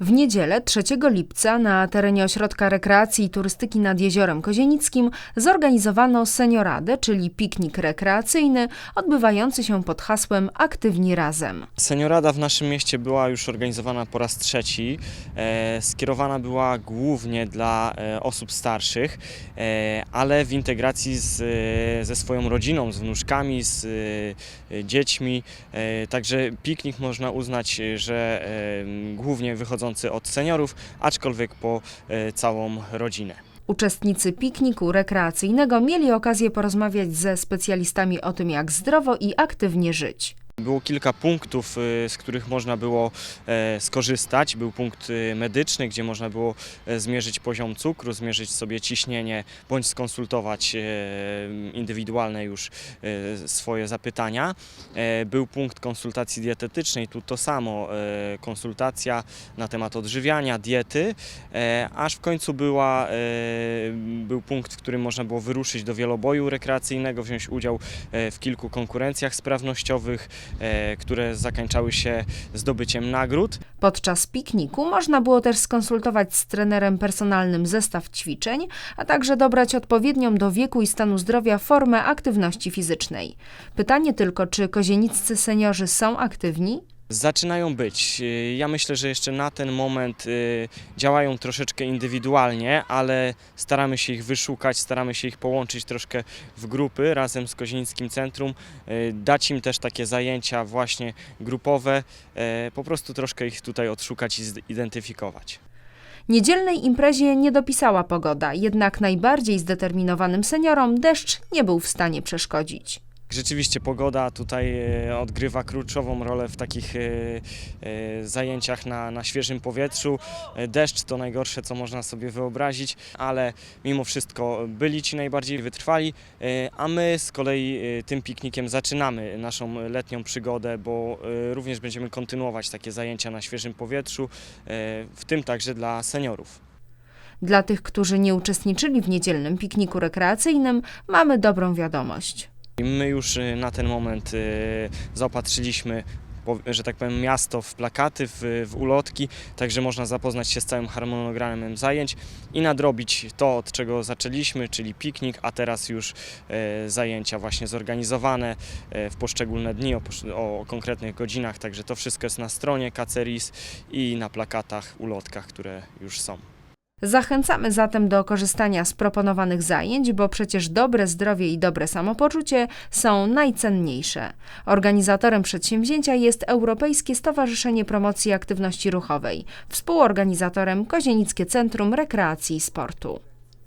W niedzielę 3 lipca na terenie Ośrodka Rekreacji i Turystyki nad Jeziorem Kozienickim zorganizowano senioradę, czyli piknik rekreacyjny odbywający się pod hasłem Aktywni Razem. Seniorada w naszym mieście była już organizowana po raz trzeci. E, skierowana była głównie dla e, osób starszych, e, ale w integracji z, ze swoją rodziną, z wnuczkami, z dziećmi. Także piknik można uznać, że głównie wychodzący od seniorów, aczkolwiek po e, całą rodzinę. Uczestnicy pikniku rekreacyjnego mieli okazję porozmawiać ze specjalistami o tym, jak zdrowo i aktywnie żyć. Było kilka punktów, y, z których można było e, skorzystać. Był punkt y, medyczny, gdzie można było e, zmierzyć poziom cukru, zmierzyć sobie ciśnienie, bądź skonsultować e, indywidualne już swoje zapytania. Był punkt konsultacji dietetycznej, tu to samo, konsultacja na temat odżywiania, diety, aż w końcu była, był punkt, w którym można było wyruszyć do wieloboju rekreacyjnego, wziąć udział w kilku konkurencjach sprawnościowych, które zakończały się zdobyciem nagród. Podczas pikniku można było też skonsultować z trenerem personalnym zestaw ćwiczeń, a także dobrać odpowiednią do wieku i stanu zdrowia formę aktywności fizycznej. Pytanie tylko, czy kozieniccy seniorzy są aktywni? Zaczynają być. E, Ja myślę, że jeszcze na ten moment e, działają troszeczkę indywidualnie, ale staramy się ich wyszukać, staramy się ich połączyć troszkę w grupy razem z Kozińskim Centrum, e, dać im też takie zajęcia właśnie grupowe, po prostu troszkę ich tutaj odszukać i zidentyfikować. Niedzielnej imprezie nie dopisała pogoda, jednak najbardziej zdeterminowanym seniorom deszcz nie był w stanie przeszkodzić. Rzeczywiście pogoda tutaj e, odgrywa kluczową rolę w takich e, e, zajęciach na, na świeżym powietrzu. Deszcz to najgorsze, co można sobie wyobrazić, ale mimo wszystko byli ci najbardziej wytrwali, a my z kolei tym piknikiem zaczynamy naszą letnią przygodę, bo również będziemy kontynuować takie zajęcia na świeżym powietrzu, w tym także dla seniorów. Dla tych, którzy nie uczestniczyli w niedzielnym pikniku rekreacyjnym, mamy dobrą wiadomość. My już y, na ten moment y, zaopatrzyliśmy, że tak powiem, miasto w plakaty, w, w ulotki, także można zapoznać się z całym harmonogramem zajęć i nadrobić to, od czego zaczęliśmy, czyli piknik, a teraz już e, zajęcia właśnie zorganizowane w poszczególne dni o, o konkretnych godzinach, także to wszystko jest na stronie Kaceris i na plakatach, ulotkach, które już są. Zachęcamy zatem do korzystania z proponowanych zajęć, bo przecież dobre zdrowie i dobre samopoczucie są najcenniejsze. Organizatorem przedsięwzięcia jest Europejskie Stowarzyszenie Promocji Aktywności Ruchowej, współorganizatorem Kozienickie Centrum Rekreacji i Sportu.